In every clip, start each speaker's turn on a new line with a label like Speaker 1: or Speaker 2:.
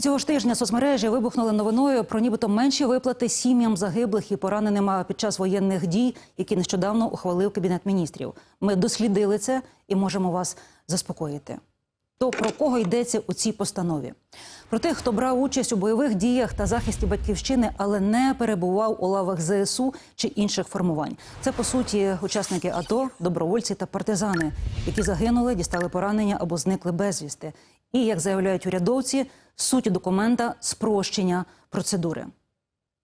Speaker 1: Цього ж тижня соцмережі вибухнули новиною про нібито менші виплати сім'ям загиблих і пораненим під час воєнних дій, які нещодавно ухвалив кабінет міністрів. Ми дослідили це і можемо вас заспокоїти. То про кого йдеться у цій постанові? Про тих, хто брав участь у бойових діях та захисті батьківщини, але не перебував у лавах ЗСУ чи інших формувань. Це по суті учасники АТО, добровольці та партизани, які загинули, дістали поранення або зникли безвісти. І як заявляють урядовці, суть документа спрощення процедури.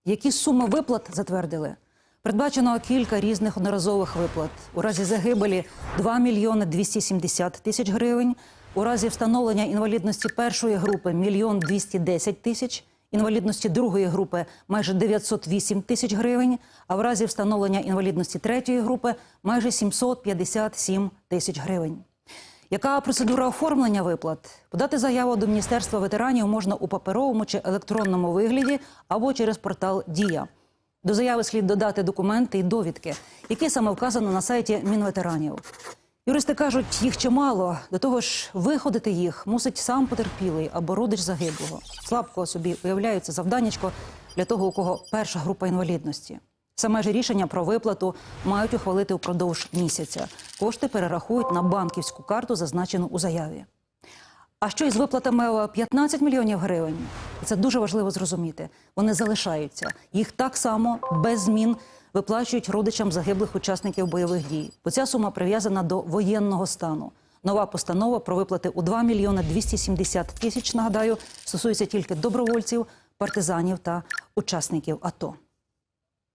Speaker 1: Які суми виплат затвердили? Передбачено кілька різних одноразових виплат. У разі загибелі 2 мільйони 270 тисяч гривень. У разі встановлення інвалідності першої групи – мільйон 210 тисяч, інвалідності другої групи – майже 908 тисяч гривень, а в разі встановлення інвалідності третьої групи – майже 757 тисяч гривень. Яка процедура оформлення виплат? Подати заяву до Міністерства ветеранів можна у паперовому чи електронному вигляді або через портал Дія. До заяви слід додати документи і довідки, які саме вказано на сайті Мінветеранів. Юристи кажуть, їх чимало. До того ж, виходити їх мусить сам потерпілий або родич загиблого. Слабко собі уявляється завданнячко для того, у кого перша група інвалідності. Саме ж рішення про виплату мають ухвалити впродовж місяця. Кошти перерахують на банківську карту, зазначену у заяві. А що із виплатами 15 мільйонів гривень? Це дуже важливо зрозуміти. Вони залишаються. Їх так само без змін виплачують родичам загиблих учасників бойових дій. Бо ця сума прив'язана до воєнного стану. Нова постанова про виплати у 2 мільйони 270 тисяч, нагадаю, стосується тільки добровольців, партизанів та учасників АТО.